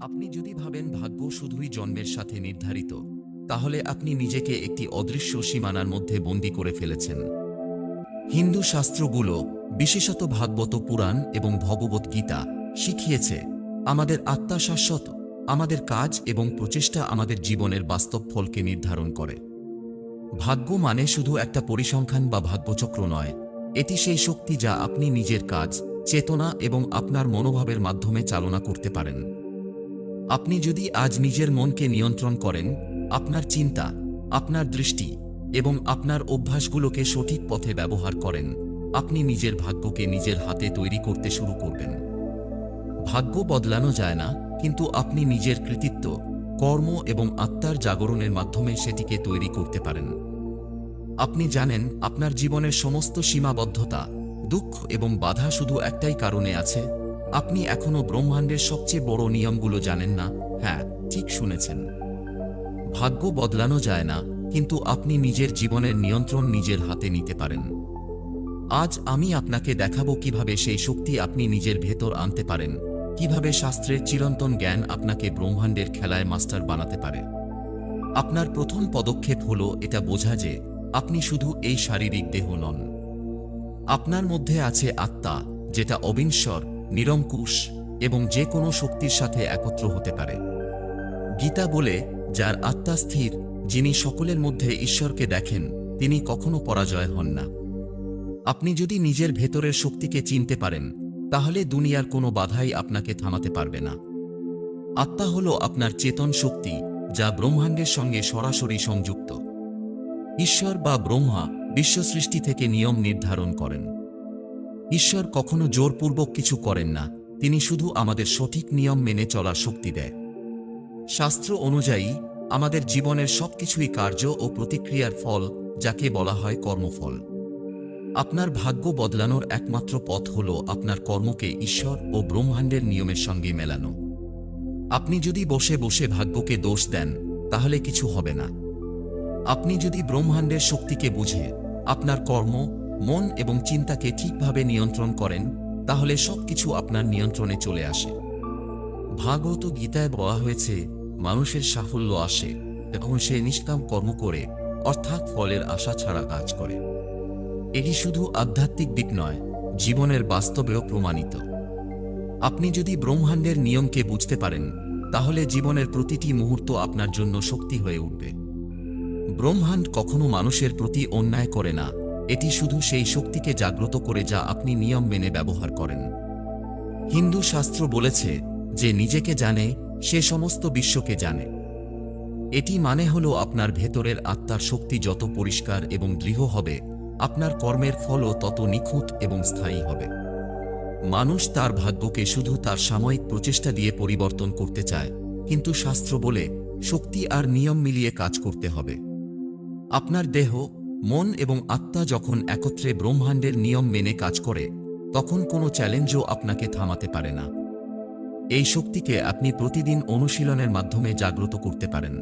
আপনি যদি ভাবেন ভাগ্য শুধুই জন্মের সাথে নির্ধারিত, তাহলে আপনি নিজেকে একটি অদৃশ্য সীমানার মধ্যে বন্দী করে ফেলেছেন। হিন্দু শাস্ত্রগুলো, বিশেষত ভাগবত পুরাণ এবং ভগবত গীতা, শিখিয়েছে, আমাদের আত্মা শাশ্বত, আমাদের কাজ এবং প্রচেষ্টা আমাদের জীবনের বাস্তব ফলকে নির্ধারণ করে। ভাগ্য মানে শুধু একটা পরিসংখ্যান বা ভাগ্যচক্র নয়, এটি সেই শক্তি যা আপনি নিজের কাজ, চেতনা এবং আপনার মনোভাবের মাধ্যমে চালনা করতে পারেন। আপনি যদি আজ নিজের মনকে নিয়ন্ত্রণ করেন, আপনার চিন্তা, আপনার দৃষ্টি এবং আপনার অভ্যাসগুলোকে সঠিক পথে ব্যবহার করেন, আপনি নিজের ভাগ্যকে নিজের হাতে তৈরি করতে শুরু করবেন। ভাগ্য বদলানো যায় না, কিন্তু আপনি নিজের কৃতিত্ব, কর্ম এবং আত্মার জাগরণের মাধ্যমে সেটিকে তৈরি করতে পারেন। আপনি জানেন, আপনার জীবনের সমস্ত সীমাবদ্ধতা, দুঃখ এবং বাধা শুধু একটাই কারণে আছে আপনি এখনও ব্রহ্মাণ্ডের সবচেয়ে বড় নিয়মগুলো জানেন না। হ্যাঁ ঠিক শুনেছেন। ভাগ্য বদলানো যায় না, কিন্তু আপনি নিজের জীবনের নিয়ন্ত্রণ নিজের হাতে নিতে পারেন। আজ আমি আপনাকে দেখাবো কীভাবে সেই শক্তি আপনি নিজের ভেতর আনতে পারেন, কীভাবে শাস্ত্রের চিরন্তন জ্ঞান আপনাকে ব্রহ্মাণ্ডের খেলায় মাস্টার বানাতে পারে। আপনার প্রথম পদক্ষেপ হল এটা বোঝা যে আপনি শুধু এই শারীরিক দেহ নন। আপনার মধ্যে আছে আত্মা, যেটা অবিনশ্বর নিরঙ্কুশ এবং যে কোনো শক্তির সাথে একত্র হতে পারে। গীতা বলে, যার আত্মা স্থির, যিনি সকলের মধ্যে ঈশ্বরকে দেখেন, তিনি কখনো পরাজয় হন না। আপনি যদি নিজের ভেতরের শক্তিকে চিনতে পারেন, তাহলে দুনিয়ার কোনো বাধাই আপনাকে থামাতে পারবে না। আত্মা হল আপনার চেতন শক্তি, যা ব্রহ্মাণ্ডের সঙ্গে সরাসরি সংযুক্ত। ঈশ্বর বা ব্রহ্মা বিশ্ব সৃষ্টি থেকে নিয়ম নির্ধারণ করেন। ঈশ্বর কখনো জোরপূর্বক কিছু করেন না, তিনি শুধু আমাদের সঠিক নিয়ম মেনে চলার শক্তি দেয়। শাস্ত্র অনুযায়ী, আমাদের জীবনের সবকিছুই কার্য ও প্রতিক্রিয়ার ফল, যাকে বলা হয় কর্মফল। আপনার ভাগ্য বদলানোর একমাত্র পথ হল আপনার কর্মকে ঈশ্বর ও ব্রহ্মাণ্ডের নিয়মের সঙ্গে মেলানো। আপনি যদি বসে বসে ভাগ্যকে দোষ দেন, তাহলে কিছু হবে না। আপনি যদি ব্রহ্মাণ্ডের শক্তিকে বুঝে, আপনার কর্ম মন এবং চিন্তাকে ঠিকভাবে নিয়ন্ত্রণ করেন, তাহলে সবকিছু আপনার নিয়ন্ত্রণে চলে আসে। ভাগবত গীতায় বলা হয়েছে, মানুষের সাফল্য আসে যখন সে নিষ্কাম কর্ম করে, অর্থাৎ ফলের আশা ছাড়া কাজ করে। এটি শুধু আধ্যাত্মিক দিক নয়, জীবনের বাস্তবেও প্রমাণিত। আপনি যদি ব্রহ্মাণ্ডের নিয়মকে বুঝতে পারেন, তাহলে জীবনের প্রতিটি মুহূর্ত আপনার জন্য শক্তি হয়ে উঠবে। ব্রহ্মাণ্ড কখনো মানুষের প্রতি অন্যায় করে না এটি শুধু সেই শক্তিকে জাগ্রত করে যা আপনি নিয়ম মেনে ব্যবহার করেন। হিন্দু শাস্ত্র বলেছে যে নিজেকে জানে, সে সমস্ত বিশ্বকে জানে। এটি মানে হল আপনার ভেতরের আত্মার শক্তি যত পরিষ্কার এবং দৃঢ় হবে, আপনার কর্মের ফলও তত নিখুঁত এবং স্থায়ী হবে। মানুষ তার ভাগ্যকে শুধু তার সাময়িক প্রচেষ্টা দিয়ে পরিবর্তন করতে চায়, কিন্তু শাস্ত্র বলে, শক্তি আর নিয়ম মিলিয়ে কাজ করতে হবে। আপনার দেহ মন এবং আত্মা যখন একত্রে ব্রহ্মাণ্ডের নিয়ম মেনে কাজ করে, তখন কোনো চ্যালেঞ্জও আপনাকে থামাতে পারে না। এই শক্তিকে আপনি প্রতিদিন অনুশীলনের মাধ্যমে জাগ্রত করতে পারেন।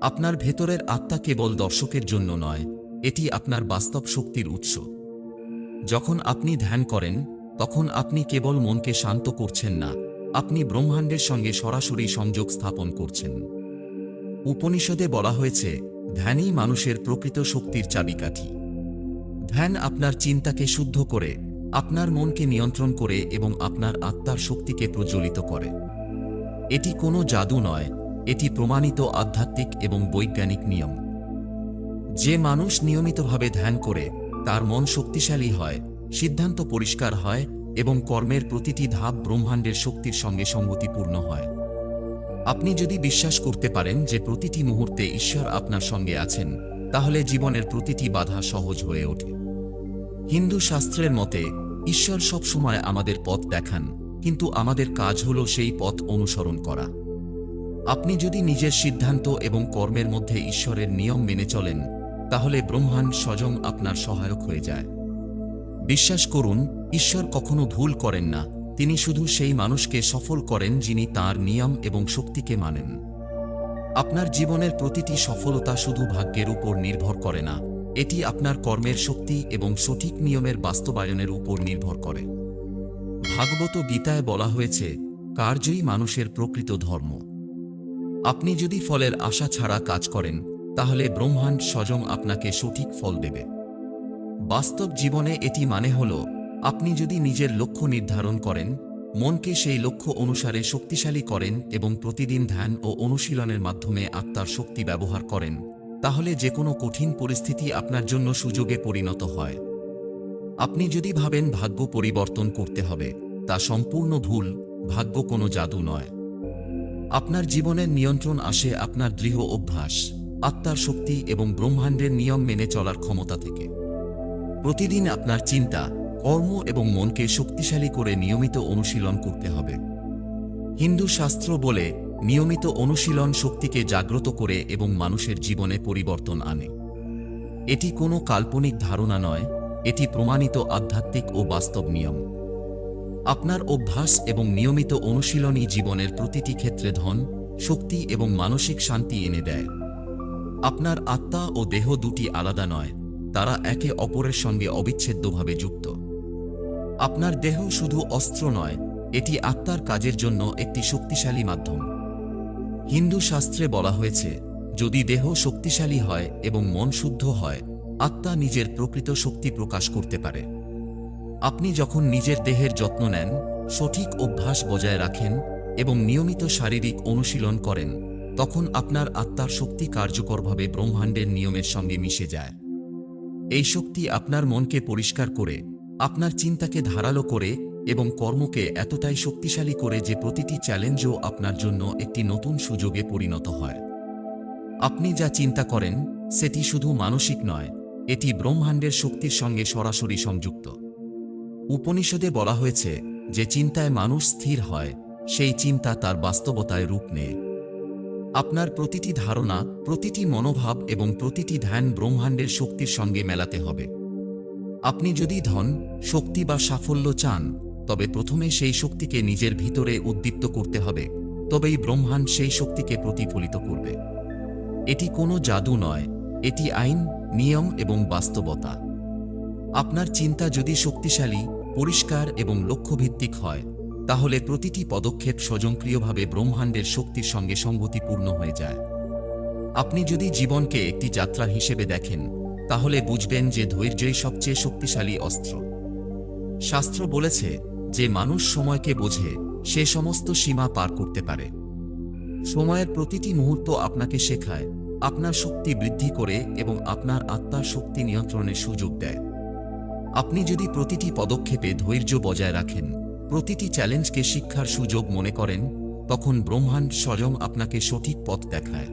আপনার ভেতরের আত্মা কেবল দর্শকের জন্য নয়, এটি আপনার বাস্তব শক্তির উৎস। যখন আপনি ধ্যান করেন, তখন আপনি কেবল মনকে শান্ত করছেন না, আপনি ব্রহ্মাণ্ডের সঙ্গে সরাসরি সংযোগ স্থাপন করছেন। উপনিষদে বলা হয়েছে ধ্যানই মানুষের প্রকৃত শক্তির চাবিকাঠি। ধ্যান আপনার চিন্তাকে শুদ্ধ করে, আপনার মনকে নিয়ন্ত্রণ করে এবং আপনার আত্মার শক্তিকে প্রজ্বলিত করে। এটি কোনো জাদু নয়, এটি প্রমাণিত আধ্যাত্মিক এবং বৈজ্ঞানিক নিয়ম। যে মানুষ নিয়মিতভাবে ধ্যান করে, তার মন শক্তিশালী হয়, সিদ্ধান্ত পরিষ্কার হয় এবং কর্মের প্রতিটি ধাপ ব্রহ্মাণ্ডের শক্তির সঙ্গে সঙ্গতিপূর্ণ হয়। আপনি যদি বিশ্বাস করতে পারেন যে প্রতিটি মুহূর্তে ঈশ্বর আপনার সঙ্গে আছেন, তাহলে জীবনের প্রতিটি বাধা সহজ হয়ে ওঠে। হিন্দু শাস্ত্রের মতে, ঈশ্বর সবসময় আমাদের পথ দেখান, কিন্তু আমাদের কাজ হল সেই পথ অনুসরণ করা। আপনি যদি নিজের সিদ্ধান্ত এবং কর্মের মধ্যে ঈশ্বরের নিয়ম মেনে চলেন, তাহলে ব্রহ্মাণ্ড স্বয়ং আপনার সহায়ক হয়ে যায়। বিশ্বাস করুন, ঈশ্বর কখনো ভুল করেন না। তিনি শুধু সেই মানুষকে সফল করেন যিনি তার নিয়ম এবং শক্তিকে মানেন। আপনার জীবনের প্রতিটি সফলতা শুধু ভাগ্যের উপর নির্ভর করে না, এটি আপনার কর্মের শক্তি এবং সঠিক নিয়মের বাস্তবায়নের উপর নির্ভর করে। ভাগবত গীতায় বলা হয়েছে, কার্যই মানুষের প্রকৃত ধর্ম। আপনি যদি ফলের আশা ছাড়া কাজ করেন, তাহলে ব্রহ্মাণ্ড স্বয়ং আপনাকে সঠিক ফল দেবে। বাস্তব জীবনে এটি মানে হল আপনি যদি নিজের লক্ষ্য নির্ধারণ করেন, মনকে সেই লক্ষ্য অনুসারে শক্তিশালী করেন এবং প্রতিদিন ধ্যান ও অনুশীলনের মাধ্যমে আত্মার শক্তি ব্যবহার করেন, তাহলে যে কোনো কঠিন পরিস্থিতি আপনার জন্য সুযোগে পরিণত হয়। আপনি যদি ভাবেন ভাগ্য পরিবর্তন করতে হবে, তা সম্পূর্ণ ভুল, ভাগ্য কোনো জাদু নয়। আপনার জীবনের নিয়ন্ত্রণ আসে আপনার দৃঢ় অভ্যাস, আত্মার শক্তি এবং ব্রহ্মাণ্ডের নিয়ম মেনে চলার ক্ষমতা থেকে। প্রতিদিন আপনার চিন্তা কর্ম এবং মনকে শক্তিশালী করে নিয়মিত অনুশীলন করতে হবে। হিন্দু শাস্ত্র বলে, নিয়মিত অনুশীলন শক্তিকে জাগ্রত করে এবং মানুষের জীবনে পরিবর্তন আনে। এটি কোনো কাল্পনিক ধারণা নয়, এটি প্রমাণিত আধ্যাত্মিক ও বাস্তব নিয়ম। আপনার অভ্যাস এবং নিয়মিত অনুশীলনই জীবনের প্রতিটি ক্ষেত্রে ধন, শক্তি এবং মানসিক শান্তি এনে দেয়। আপনার আত্মা ও দেহ দুটি আলাদা নয়, তারা একে অপরের সঙ্গে অবিচ্ছেদ্যভাবে যুক্ত। আপনার দেহ শুধু অস্ত্র নয়, এটি আত্মার কাজের জন্য একটি শক্তিশালী মাধ্যম। হিন্দু শাস্ত্রে বলা হয়েছে, যদি দেহ শক্তিশালী হয় এবং মন শুদ্ধ হয়, আত্মা নিজের প্রকৃত শক্তি প্রকাশ করতে পারে। আপনি যখন নিজের দেহের যত্ন নেন, সঠিক অভ্যাস বজায় রাখেন এবং নিয়মিত শারীরিক অনুশীলন করেন, তখন আপনার আত্মার শক্তি কার্যকরভাবে ব্রহ্মাণ্ডের নিয়মের সঙ্গে মিশে যায়। এই শক্তি আপনার মনকে পরিষ্কার করে আপনার চিন্তাকে ধারালো করে এবং কর্মকে এতটাই শক্তিশালী করে যে প্রতিটি চ্যালেঞ্জও আপনার জন্য একটি নতুন সুযোগে পরিণত হয়। আপনি যা চিন্তা করেন, সেটি শুধু মানসিক নয়, এটি ব্রহ্মাণ্ডের শক্তির সঙ্গে সরাসরি সংযুক্ত। উপনিষদে বলা হয়েছে, যে চিন্তায় মানুষ স্থির হয়, সেই চিন্তা তার বাস্তবতায় রূপ নেয়। আপনার প্রতিটি ধারণা, প্রতিটি মনোভাব এবং প্রতিটি ধ্যান ব্রহ্মাণ্ডের শক্তির সঙ্গে মেলাতে হবে। আপনি যদি ধন, শক্তি বা সাফল্য চান, তবে প্রথমে সেই শক্তিকে নিজের ভিতরে উদ্দীপ্ত করতে হবে। তবেই ব্রহ্মাণ্ড সেই শক্তিকে প্রতিফলিত করবে। এটি কোনো জাদু নয়, এটি আইন, নিয়ম এবং বাস্তবতা। আপনার চিন্তা যদি শক্তিশালী, পরিষ্কার এবং লক্ষ্যভিত্তিক হয়, তাহলে প্রতিটি পদক্ষেপ স্বয়ংক্রিয়ভাবে ব্রহ্মাণ্ডের শক্তির সঙ্গে সঙ্গতিপূর্ণ হয়ে যায়। আপনি যদি জীবনকে একটি যাত্রা হিসেবে দেখেন তাহলে বুঝবেন যে ধৈর্যই সবচেয়ে শক্তিশালী অস্ত্র। শাস্ত্র বলেছে যে মানুষ সময়কে বোঝে, সে সমস্ত সীমা পার করতে পারে। সময়ের প্রতিটি মুহূর্ত আপনাকে শেখায়, আপনার শক্তি বৃদ্ধি করে এবং আপনার আত্মার শক্তি নিয়ন্ত্রণের সুযোগ দেয়। আপনি যদি প্রতিটি পদক্ষেপে ধৈর্য বজায় রাখেন, প্রতিটি চ্যালেঞ্জকে শিক্ষার সুযোগ মনে করেন, তখন ব্রহ্মাণ্ড স্বয়ং আপনাকে সঠিক পথ দেখায়।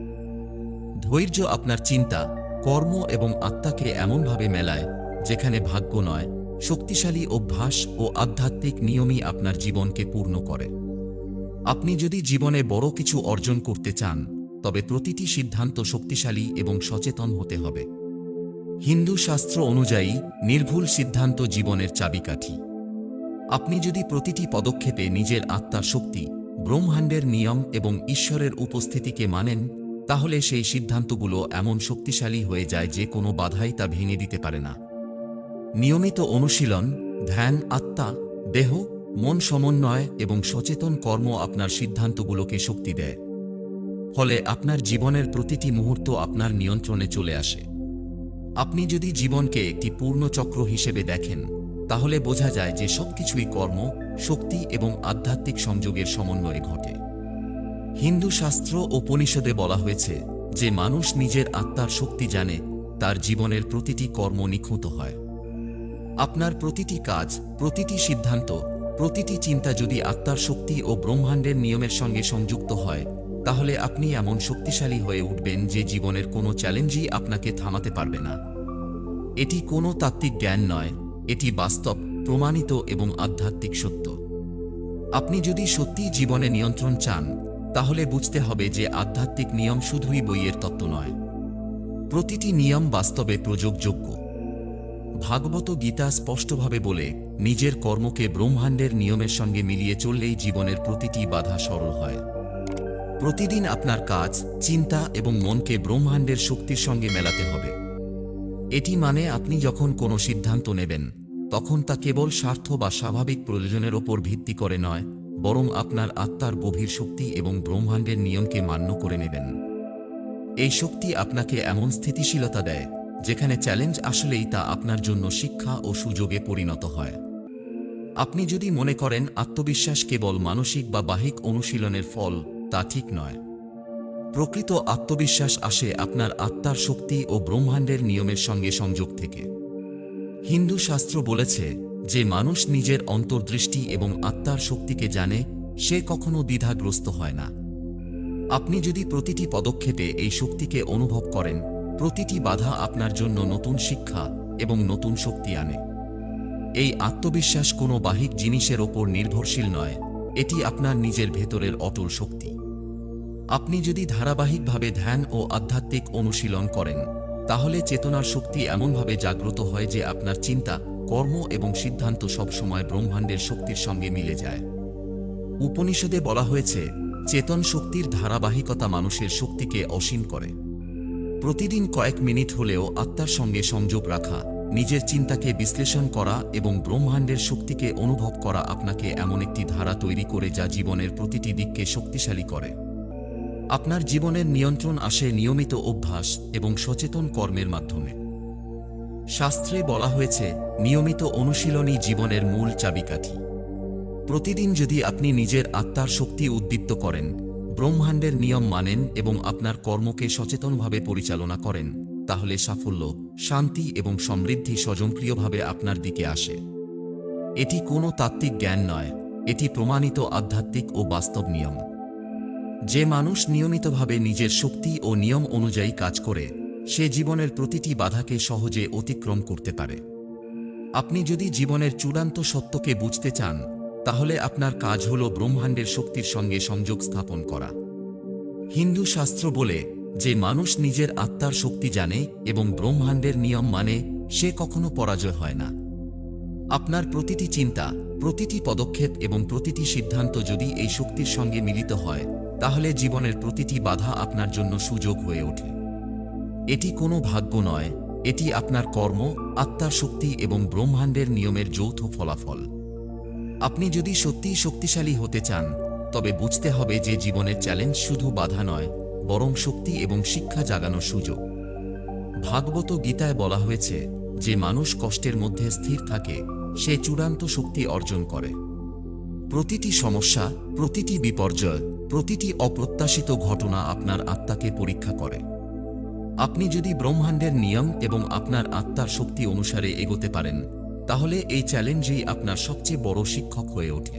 ধৈর্য আপনার চিন্তা কর্ম এবং আত্মাকে এমনভাবে মেলায়, যেখানে ভাগ্য নয়, শক্তিশালী অভ্যাস ও আধ্যাত্মিক নিয়মই আপনার জীবনকে পূর্ণ করে। আপনি যদি জীবনে বড় কিছু অর্জন করতে চান, তবে প্রতিটি সিদ্ধান্ত শক্তিশালী এবং সচেতন হতে হবে। হিন্দু শাস্ত্র অনুযায়ী, নির্ভুল সিদ্ধান্ত জীবনের চাবিকাঠি। আপনি যদি প্রতিটি পদক্ষেপে নিজের আত্মার শক্তি, ব্রহ্মাণ্ডের নিয়ম এবং ঈশ্বরের উপস্থিতিকে মানেন তাহলে সেই সিদ্ধান্তগুলো এমন শক্তিশালী হয়ে যায় যে কোনো বাধাই তা ভেঙে দিতে পারে না। নিয়মিত অনুশীলন, ধ্যান, আত্মা, দেহ, মন সমন্বয় এবং সচেতন কর্ম আপনার সিদ্ধান্তগুলোকে শক্তি দেয়। ফলে আপনার জীবনের প্রতিটি মুহূর্ত আপনার নিয়ন্ত্রণে চলে আসে। আপনি যদি জীবনকে একটি পূর্ণ চক্র হিসেবে দেখেন, তাহলে বোঝা যায় যে সবকিছুই কর্ম, শক্তি এবং আধ্যাত্মিক সংযোগের সমন্বয়ে ঘটে। হিন্দু শাস্ত্র ও উপনিষদে বলা হয়েছে যে মানুষ নিজের আত্মার শক্তি জানে, তার জীবনের প্রতিটি কর্ম নিখুঁত হয়। আপনার প্রতিটি কাজ, প্রতিটি সিদ্ধান্ত, প্রতিটি চিন্তা যদি আত্মার শক্তি ও ব্রহ্মাণ্ডের নিয়মের সঙ্গে সংযুক্ত হয়, তাহলে আপনি এমন শক্তিশালী হয়ে উঠবেন যে জীবনের কোনো চ্যালেঞ্জই আপনাকে থামাতে পারবে না। এটি কোনো তাত্ত্বিক জ্ঞান নয়, এটি বাস্তব, প্রমাণিত এবং আধ্যাত্মিক সত্য। আপনি যদি সত্যিই জীবনে নিয়ন্ত্রণ চান তাহলে বুঝতে হবে যে আধ্যাত্মিক নিয়ম শুধুই বইয়ের তত্ত্ব নয়। প্রতিটি নিয়ম বাস্তবে প্রযোগযোগ্য। ভাগবত গীতা স্পষ্টভাবে বলে, নিজের কর্মকে ব্রহ্মাণ্ডের নিয়মের সঙ্গে মিলিয়ে চললেই জীবনের প্রতিটি বাধা সরল হয়। প্রতিদিন আপনার কাজ, চিন্তা এবং মনকে ব্রহ্মাণ্ডের শক্তির সঙ্গে মেলাতে হবে। এটি মানে আপনি যখন কোনো সিদ্ধান্ত নেবেন, তখন তা কেবল স্বার্থ বা স্বাভাবিক প্রয়োজনের ওপর ভিত্তি করে নয় বরং আপনার আত্মার গভীর শক্তি এবং ব্রহ্মাণ্ডের নিয়মকে মান্য করে নেবেন। এই শক্তি আপনাকে এমন স্থিতিশীলতা দেয়, যেখানে চ্যালেঞ্জ আসলেই তা আপনার জন্য শিক্ষা ও সুযোগে পরিণত হয়। আপনি যদি মনে করেন আত্মবিশ্বাস কেবল মানসিক বা বাহিক অনুশীলনের ফল, তা ঠিক নয়। প্রকৃত আত্মবিশ্বাস আসে আপনার আত্মার শক্তি ও ব্রহ্মাণ্ডের নিয়মের সঙ্গে সংযোগ থেকে। হিন্দু শাস্ত্র বলেছে যে মানুষ নিজের অন্তর্দৃষ্টি এবং আত্মার শক্তিকে জানে, সে কখনো দ্বিধাগ্রস্ত হয় না। আপনি যদি প্রতিটি পদক্ষেপে এই শক্তিকে অনুভব করেন, প্রতিটি বাধা আপনার জন্য নতুন শিক্ষা এবং নতুন শক্তি আনে। এই আত্মবিশ্বাস কোনো বাহিক জিনিসের ওপর নির্ভরশীল নয়, এটি আপনার নিজের ভেতরের অটল শক্তি। আপনি যদি ধারাবাহিকভাবে ধ্যান ও আধ্যাত্মিক অনুশীলন করেন, তাহলে চেতনার শক্তি এমনভাবে জাগ্রত হয় যে আপনার চিন্তা কর্ম এবং সিদ্ধান্ত সবসময় ব্রহ্মাণ্ডের শক্তির সঙ্গে মিলে যায়। উপনিষদে বলা হয়েছে, চেতন শক্তির ধারাবাহিকতা মানুষের শক্তিকে অসীম করে। প্রতিদিন কয়েক মিনিট হলেও আত্মার সঙ্গে সংযোগ রাখা, নিজের চিন্তাকে বিশ্লেষণ করা এবং ব্রহ্মাণ্ডের শক্তিকে অনুভব করা আপনাকে এমন একটি ধারা তৈরি করে যা জীবনের প্রতিটি দিককে শক্তিশালী করে। আপনার জীবনের নিয়ন্ত্রণ আসে নিয়মিত অভ্যাস এবং সচেতন কর্মের মাধ্যমে। শাস্ত্রে বলা হয়েছে, নিয়মিত অনুশীলনই জীবনের মূল চাবিকাঠি। প্রতিদিন যদি আপনি নিজের আত্মার শক্তি উদ্দীপ্ত করেন, ব্রহ্মাণ্ডের নিয়ম মানেন এবং আপনার কর্মকে সচেতনভাবে পরিচালনা করেন, তাহলে সাফল্য, শান্তি এবং সমৃদ্ধি স্বজনপ্রিয়ভাবে আপনার দিকে আসে। এটি কোনো তাত্ত্বিক জ্ঞান নয়, এটি প্রমাণিত আধ্যাত্মিক ও বাস্তব নিয়ম। যে মানুষ নিয়মিতভাবে নিজের শক্তি ও নিয়ম অনুযায়ী কাজ করে সে জীবনের প্রতিটি বাধাকে সহজে অতিক্রম করতে পারে। আপনি যদি জীবনের চূড়ান্ত সত্যকে বুঝতে চান, তাহলে আপনার কাজ হল ব্রহ্মাণ্ডের শক্তির সঙ্গে সংযোগ স্থাপন করা। হিন্দু শাস্ত্র বলে, যে মানুষ নিজের আত্মার শক্তি জানে এবং ব্রহ্মাণ্ডের নিয়ম মানে সে কখনো পরাজয় হয় না। আপনার প্রতিটি চিন্তা, প্রতিটি পদক্ষেপ এবং প্রতিটি সিদ্ধান্ত যদি এই শক্তির সঙ্গে মিলিত হয়, তাহলে জীবনের প্রতিটি বাধা আপনার জন্য সুযোগ হয়ে ওঠে। এটি কোনো ভাগ্য নয়, এটি আপনার কর্ম, আত্মার শক্তি এবং ব্রহ্মাণ্ডের নিয়মের যৌথ ফলাফল। আপনি যদি সত্যিই শক্তিশালী হতে চান, তবে বুঝতে হবে যে জীবনের চ্যালেঞ্জ শুধু বাধা নয়, বরং শক্তি এবং শিক্ষা জাগানোর সুযোগ। ভাগবত গীতায় বলা হয়েছে, যে মানুষ কষ্টের মধ্যে স্থির থাকে, সে চূড়ান্ত শক্তি অর্জন করে। প্রতিটি সমস্যা, প্রতিটি বিপর্যয়, প্রতিটি অপ্রত্যাশিত ঘটনা আপনার আত্মাকে পরীক্ষা করে। আপনি যদি ব্রহ্মাণ্ডের নিয়ম এবং আপনার আত্মার শক্তি অনুসারে এগোতে পারেন, তাহলে এই চ্যালেঞ্জই আপনার সবচেয়ে বড় শিক্ষক হয়ে ওঠে।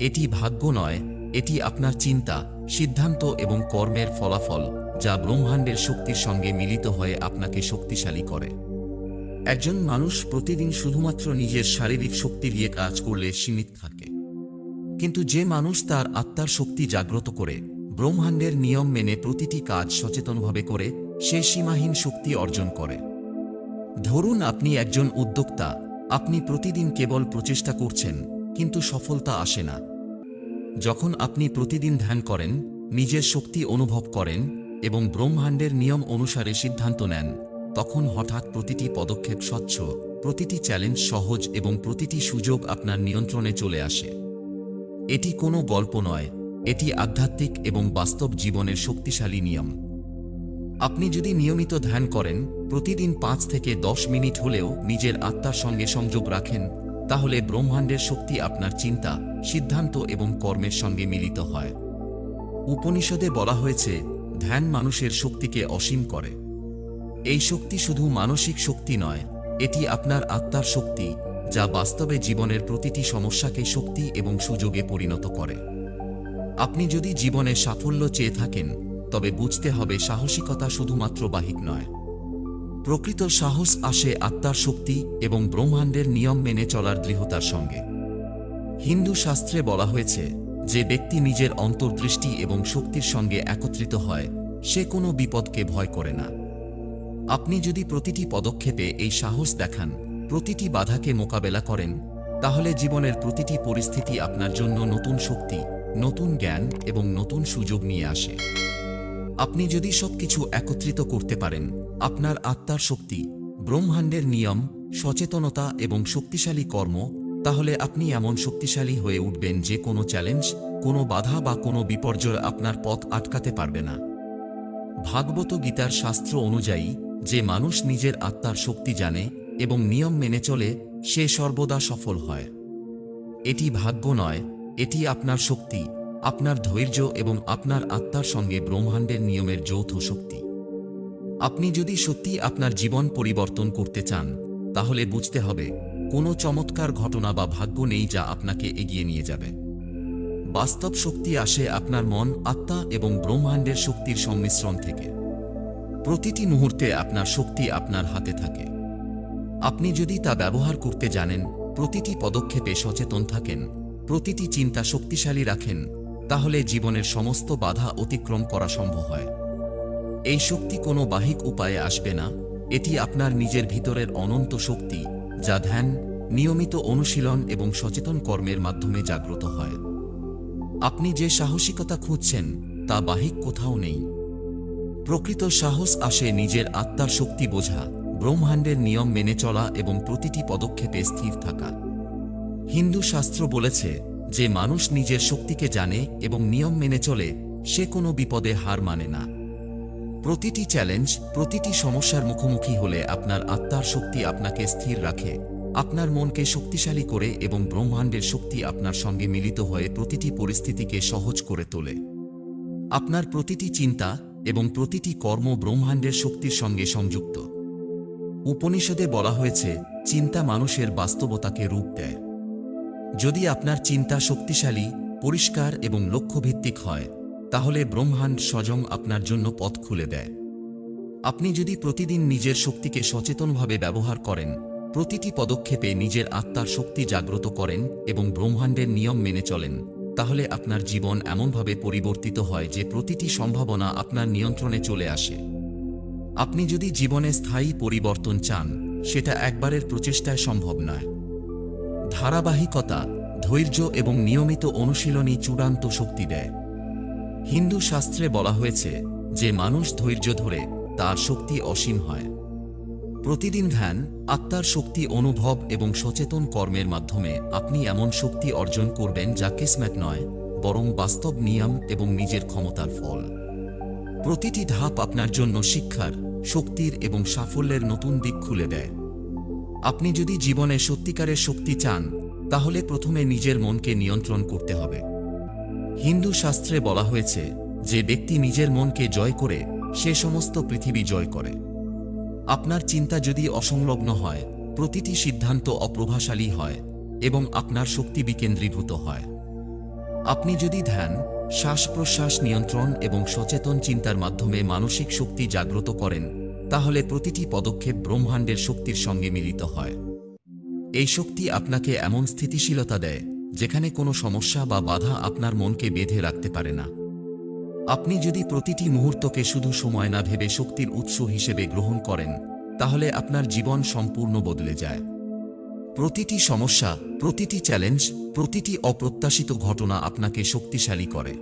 এটি ভাগ্য নয়, এটি আপনার চিন্তা, সিদ্ধান্ত এবং কর্মের ফলাফল যা ব্রহ্মাণ্ডের শক্তির সঙ্গে মিলিত হয়ে আপনাকে শক্তিশালী করে। একজন মানুষ প্রতিদিন শুধুমাত্র নিজের শারীরিক শক্তি দিয়ে কাজ করলে সীমিত থাকে। কিন্তু যে মানুষ তার আত্মার শক্তি জাগ্রত করে, ব্রহ্মাণ্ডের নিয়ম মেনে প্রতিটি কাজ সচেতনভাবে করে সে সীমাহীন শক্তি অর্জন করে। ধরুন আপনি একজন উদ্যোক্তা, আপনি প্রতিদিন কেবল প্রচেষ্টা করছেন, কিন্তু সফলতা আসে না। যখন আপনি প্রতিদিন ধ্যান করেন, নিজের শক্তি অনুভব করেন এবং ব্রহ্মাণ্ডের নিয়ম অনুসারে সিদ্ধান্ত নেন, তখন হঠাৎ প্রতিটি পদক্ষেপ স্বচ্ছ, প্রতিটি চ্যালেঞ্জ সহজ এবং প্রতিটি সুযোগ আপনার নিয়ন্ত্রণে চলে আসে। এটি কোনো গল্প নয়, এটি আধ্যাত্মিক এবং বাস্তব জীবনের শক্তিশালী নিয়ম। আপনি যদি নিয়মিত ধ্যান করেন, প্রতিদিন পাঁচ থেকে দশ মিনিট হলেও নিজের আত্মার সঙ্গে সংযোগ রাখেন, তাহলে ব্রহ্মাণ্ডের শক্তি আপনার চিন্তা, সিদ্ধান্ত এবং কর্মের সঙ্গে মিলিত হয়। উপনিষদে বলা হয়েছে, ধ্যান মানুষের শক্তিকে অসীম করে। এই শক্তি শুধু মানসিক শক্তি নয়, এটি আপনার আত্মার শক্তি, যা বাস্তবে জীবনের প্রতিটি সমস্যাকে শক্তি এবং সুযোগে পরিণত করে। আপনি যদি জীবনে সাফল্য চেয়ে থাকেন তবে বুঝতে হবে সাহসিকতা শুধুমাত্র বাহিক নয়। প্রকৃত সাহস আসে আত্মার শক্তি এবং ব্রহ্মাণ্ডের নিয়ম মেনে চলার দৃঢ়তার সঙ্গে। হিন্দু শাস্ত্রে বলা হয়েছে, যে ব্যক্তি নিজের অন্তর্দৃষ্টি এবং শক্তির সঙ্গে একত্রিত হয়, সে কোনো বিপদকে ভয় করে না। আপনি যদি প্রতিটি পদক্ষেপে এই সাহস দেখান, প্রতিটি বাধাকে মোকাবেলা করেন, তাহলে জীবনের প্রতিটি পরিস্থিতি আপনার জন্য নতুন শক্তি, নতুন জ্ঞান এবং নতুন সুযোগ নিয়ে আসে। আপনি যদি সবকিছু একত্রিত করতে পারেন, আপনার আত্মার শক্তি, ব্রহ্মাণ্ডের নিয়ম, সচেতনতা এবং শক্তিশালী কর্ম, তাহলে আপনি এমন শক্তিশালী হয়ে উঠবেন যে কোনো চ্যালেঞ্জ, কোনো বাধা বা কোনো বিপর্যয় আপনার পথ আটকাতে পারবে না। ভাগবত গীতার শাস্ত্র অনুযায়ী, যে মানুষ নিজের আত্মার শক্তি জানে এবং নিয়ম মেনে চলে, সে সর্বদা সফল হয়। এটি ভাগ্য নয়, এটি আপনার শক্তি আপনার ধৈর্য এবং আপনার আত্মার সঙ্গে ব্রহ্মাণ্ডের নিয়মের যৌথ শক্তি। আপনি যদি সত্যি আপনার জীবন পরিবর্তন করতে চান, তাহলে বুঝতে হবে, কোনো চমৎকার ঘটনা বা ভাগ্য নেই যা আপনাকে এগিয়ে নিয়ে যাবে। বাস্তব শক্তি আসে আপনার মন, আত্মা এবং ব্রহ্মাণ্ডের শক্তির সংমিশ্রণ থেকে। প্রতিটি মুহূর্তে আপনার শক্তি আপনার হাতে থাকে। আপনি যদি তা ব্যবহার করতে জানেন, প্রতিটি পদক্ষেপে সচেতন থাকেন, প্রতিটি চিন্তা শক্তিশালী রাখেন তাহলে জীবনের সমস্ত বাধা অতিক্রম করা সম্ভব হয়। এই শক্তি কোনো বাহিক উপায়ে আসবে না। এটি আপনার নিজের ভিতরের অনন্ত শক্তি, যা ধ্যান, নিয়মিত অনুশীলন এবং সচেতন কর্মের মাধ্যমে জাগ্রত হয়। আপনি যে সাহসিকতা খুঁজছেন, তা বাহিক কোথাও নেই। প্রকৃত সাহস আসে নিজের আত্মার শক্তি বোঝা, ব্রহ্মাণ্ডের নিয়ম মেনে চলা এবং প্রতিটি পদক্ষেপে স্থির থাকা। হিন্দু শাস্ত্র বলেছে যে মানুষ নিজের শক্তিকে জানে এবং নিয়ম মেনে চলে, সে কোনো বিপদে হার মানে না। প্রতিটি চ্যালেঞ্জ প্রতিটি সমস্যার মুখোমুখি হলে আপনার আত্মার শক্তি আপনাকে স্থির রাখে। আপনার মনকে শক্তিশালী করে এবং ব্রহ্মাণ্ডের শক্তি আপনার সঙ্গে মিলিত হয়ে প্রতিটি পরিস্থিতিকে সহজ করে তোলে। আপনার প্রতিটি চিন্তা এবং প্রতিটি কর্ম ব্রহ্মাণ্ডের শক্তির সঙ্গে সংযুক্ত। উপনিষদে বলা হয়েছে, চিন্তা মানুষের বাস্তবতাকে রূপ দেয়। যদি আপনার চিন্তা শক্তিশালী, পরিষ্কার এবং লক্ষ্যভিত্তিক হয়, তাহলে ব্রহ্মাণ্ড স্বয়ং আপনার জন্য পথ খুলে দেয়। আপনি যদি প্রতিদিন নিজের শক্তিকে সচেতনভাবে ব্যবহার করেন, প্রতিটি পদক্ষেপে নিজের আত্মার শক্তি জাগ্রত করেন এবং ব্রহ্মাণ্ডের নিয়ম মেনে চলেন, তাহলে আপনার জীবন এমনভাবে পরিবর্তিত হয় যে প্রতিটি সম্ভাবনা আপনার নিয়ন্ত্রণে চলে আসে। আপনি যদি জীবনে স্থায়ী পরিবর্তন চান, সেটা একবারের প্রচেষ্টায় সম্ভব নয়। ধারাবাহিকতা, ধৈর্য এবং নিয়মিত অনুশীলনই চূড়ান্ত শক্তি দেয়। হিন্দু শাস্ত্রে বলা হয়েছে যে মানুষ ধৈর্য ধরে তার শক্তি অসীম হয়। প্রতিদিন ধ্যান, আত্মার শক্তি অনুভব এবং সচেতন কর্মের মাধ্যমে আপনি এমন শক্তি অর্জন করবেন যা কিসমেট নয়, বরং বাস্তব নিয়ম এবং নিজের ক্ষমতার ফল। প্রতিটি ধাপ আপনার জন্য শিক্ষার, শক্তির এবং সাফল্যের নতুন দিক খুলে দেয়। আপনি যদি জীবনে সত্যিকারের শক্তি চান, তাহলে প্রথমে নিজের মনকে নিয়ন্ত্রণ করতে হবে। হিন্দু শাস্ত্রে বলা হয়েছে, যে ব্যক্তি নিজের মনকে জয় করে, সে সমস্ত পৃথিবী জয় করে। আপনার চিন্তা যদি অসংলগ্ন হয়, প্রতিটি সিদ্ধান্ত অপ্রভাশালী হয়, এবং আপনার শক্তি বিকেন্দ্রীভূত হয়। আপনি যদি ধ্যান শ্বাস প্রশ্বাস নিয়ন্ত্রণ এবং সচেতন চিন্তার মাধ্যমে মানসিক শক্তি জাগ্রত করেন তাহলে প্রতিটি পদক্ষেপ ব্রহ্মাণ্ডের শক্তির সঙ্গে মিলিত হয়। এই শক্তি আপনাকে এমন স্থিতিশীলতা দেয়, যেখানে কোনো সমস্যা বা বাধা আপনার মনকে বেঁধে রাখতে পারে না। আপনি যদি প্রতিটি মুহূর্তকে শুধু সময় না ভেবে শক্তির উৎস হিসেবে গ্রহণ করেন, তাহলে আপনার জীবন সম্পূর্ণ বদলে যায়। প্রতিটি সমস্যা, প্রতিটি চ্যালেঞ্জ, প্রতিটি অপ্রত্যাশিত ঘটনা আপনাকে শক্তিশালী করে।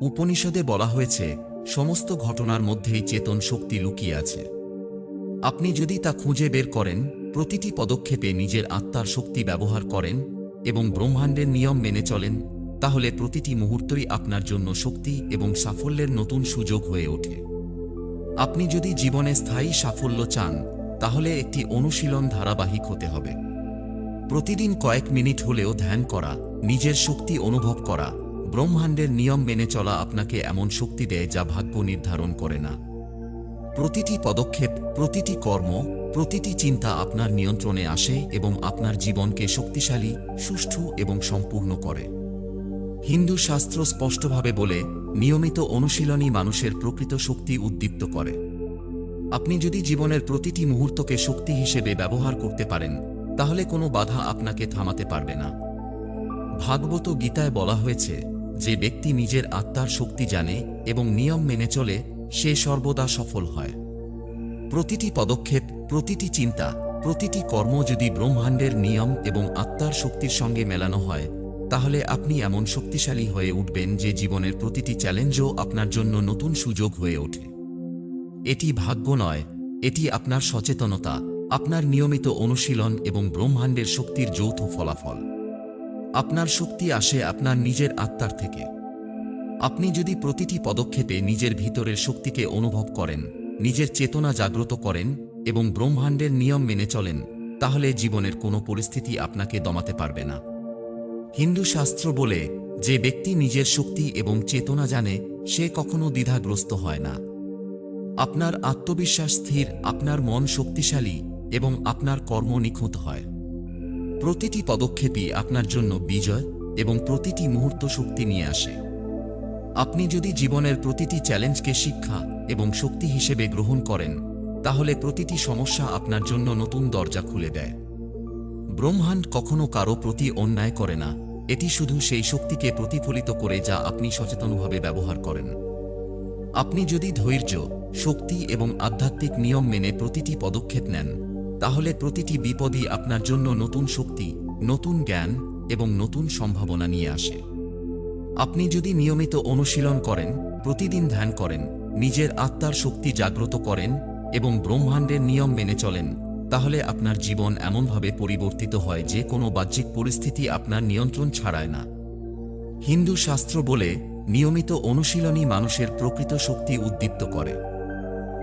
উপনিষদে বলা হয়েছে সমস্ত ঘটনার মধ্যেই চেতন শক্তি লুকিয়ে আছে। আপনি যদি তা খুঁজে বের করেন, প্রতিটি পদক্ষেপে নিজের আত্মার শক্তি ব্যবহার করেন এবং ব্রহ্মাণ্ডের নিয়ম মেনে চলেন, তাহলে প্রতিটি মুহূর্তই আপনার জন্য শক্তি এবং সাফল্যের নতুন সুযোগ হয়ে ওঠে। আপনি যদি জীবনে স্থায়ী সাফল্য চান, তাহলে একটি অনুশীলন ধারাবাহিক হতে হবে। প্রতিদিন কয়েক মিনিট হলেও ধ্যান করা, নিজের শক্তি অনুভব করা ব্রহ্মাণ্ডের নিয়ম মেনে চলা আপনাকে এমন শক্তি দেয় যা ভাগ্য নির্ধারণ করে না। প্রতিটি পদক্ষেপ, প্রতিটি কর্ম, প্রতিটি চিন্তা আপনার নিয়ন্ত্রণে আসে এবং আপনার জীবনকে শক্তিশালী, সুষ্ঠু এবং সম্পূর্ণ করে। হিন্দু শাস্ত্র স্পষ্টভাবে বলে, নিয়মিত অনুশীলনই মানুষের প্রকৃত শক্তি উদ্দীপ্ত করে। আপনি যদি জীবনের প্রতিটি মুহূর্তকে শক্তি হিসেবে ব্যবহার করতে পারেন, তাহলে কোনো বাধা আপনাকে থামাতে পারবে না। ভাগবত গীতায় বলা হয়েছে যে ব্যক্তি নিজের আত্মার শক্তি জানে এবং নিয়ম মেনে চলে, সে সর্বদা সফল হয়। প্রতিটি পদক্ষেপ, প্রতিটি চিন্তা, প্রতিটি কর্ম যদি ব্রহ্মাণ্ডের নিয়ম এবং আত্মার শক্তির সঙ্গে মেলানো হয়, তাহলে আপনি এমন শক্তিশালী হয়ে উঠবেন যে জীবনের প্রতিটি চ্যালেঞ্জও আপনার জন্য নতুন সুযোগ হয়ে ওঠে। এটি ভাগ্য নয়, এটি আপনার সচেতনতা, আপনার নিয়মিত অনুশীলন এবং ব্রহ্মাণ্ডের শক্তির যৌথ ফলাফল। আপনার শক্তি আসে আপনার নিজের আত্মার থেকে। আপনি যদি প্রতিটি পদক্ষেপে নিজের ভিতরের শক্তিকে অনুভব করেন, নিজের চেতনা জাগ্রত করেন এবং ব্রহ্মাণ্ডের নিয়ম মেনে চলেন, তাহলে জীবনের কোনো পরিস্থিতি আপনাকে দমাতে পারবে না। হিন্দু শাস্ত্র বলে, যে ব্যক্তি নিজের শক্তি এবং চেতনা জানে, সে কখনো দ্বিধাগ্রস্ত হয় না। আপনার আত্মবিশ্বাস স্থির, আপনার মন শক্তিশালী এবং আপনার কর্ম নিখুঁত হয়। প্রতিটি পদক্ষেপই আপনার জন্য বিজয় এবং প্রতিটি মুহূর্ত শক্তি নিয়ে আসে। আপনি যদি জীবনের প্রতিটি চ্যালেঞ্জকে শিক্ষা এবং শক্তি হিসেবে গ্রহণ করেন, তাহলে প্রতিটি সমস্যা আপনার জন্য নতুন দরজা খুলে দেয়। ব্রহ্মাণ্ড কখনো কারও প্রতি অন্যায় করে না, এটি শুধু সেই শক্তিকে প্রতিফলিত করে যা আপনি সচেতনভাবে ব্যবহার করেন। আপনি যদি ধৈর্য, শক্তি এবং আধ্যাত্মিক নিয়ম মেনে প্রতিটি পদক্ষেপ নেন তাহলে প্রতিটি বিপদই আপনার জন্য নতুন শক্তি, নতুন জ্ঞান এবং নতুন সম্ভাবনা নিয়ে আসে। আপনি যদি নিয়মিত অনুশীলন করেন, প্রতিদিন ধ্যান করেন, নিজের আত্মার শক্তি জাগ্রত করেন এবং ব্রহ্মাণ্ডের নিয়ম মেনে চলেন, তাহলে আপনার জীবন এমনভাবে পরিবর্তিত হয় যে কোনো বাহ্যিক পরিস্থিতি আপনার নিয়ন্ত্রণ ছাড়ায় না। হিন্দু শাস্ত্র বলে, নিয়মিত অনুশীলনই মানুষের প্রকৃত শক্তি উদ্দীপ্ত করে।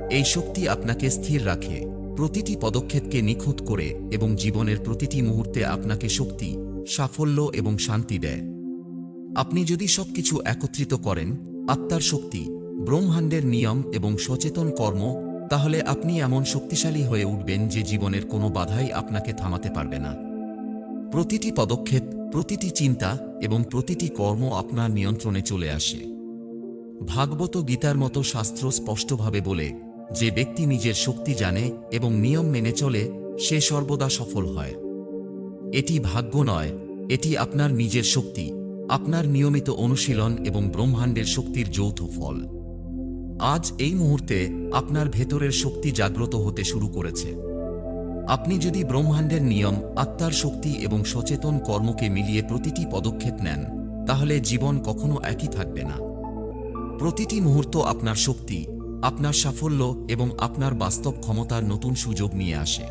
এই শক্তি আপনাকে স্থির রাখে। প্রতিটি পদক্ষেপকে নিখুঁত করে এবং জীবনের প্রতিটি মুহূর্তে আপনাকে শক্তি, সাফল্য এবং শান্তি দেয়। আপনি যদি সবকিছু একত্রিত করেন, আত্মার শক্তি, ব্রহ্মাণ্ডের নিয়ম এবং সচেতন কর্ম, তাহলে আপনি এমন শক্তিশালী হয়ে উঠবেন যে জীবনের কোনো বাধাই আপনাকে থামাতে পারবে না। প্রতিটি পদক্ষেপ, প্রতিটি চিন্তা এবং প্রতিটি কর্ম আপনার নিয়ন্ত্রণে চলে আসে। ভাগবত গীতার মতো শাস্ত্র স্পষ্টভাবে বলে যে ব্যক্তি নিজের শক্তি জানে এবং নিয়ম মেনে চলে, সে সর্বদা সফল হয়। এটি ভাগ্য নয়, এটি আপনার নিজের শক্তি, আপনার নিয়মিত অনুশীলন এবং ব্রহ্মাণ্ডের শক্তির যৌথ ফল। আজ এই মুহূর্তে আপনার ভেতরের শক্তি জাগ্রত হতে শুরু করেছে। আপনি যদি ব্রহ্মাণ্ডের নিয়ম, আত্মার শক্তি এবং সচেতন কর্মকে মিলিয়ে প্রতিটি পদক্ষেপ নেন, তাহলে জীবন কখনো একই থাকবে না। প্রতিটি মুহূর্ত আপনার শক্তি আপনার সাফল্য এবং আপনার বাস্তব ক্ষমতার নতুন সুযোগ নিয়ে আসে।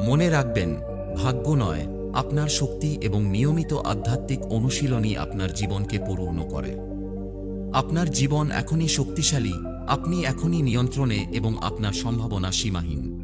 মনে রাখবেন, ভাগ্য নয়, আপনার শক্তি এবং নিয়মিত আধ্যাত্মিক অনুশীলনই আপনার জীবনকে পূর্ণ করে। আপনার জীবন এখনই শক্তিশালী, আপনি এখনই নিয়ন্ত্রণে এবং আপনার সম্ভাবনা সীমাহীন।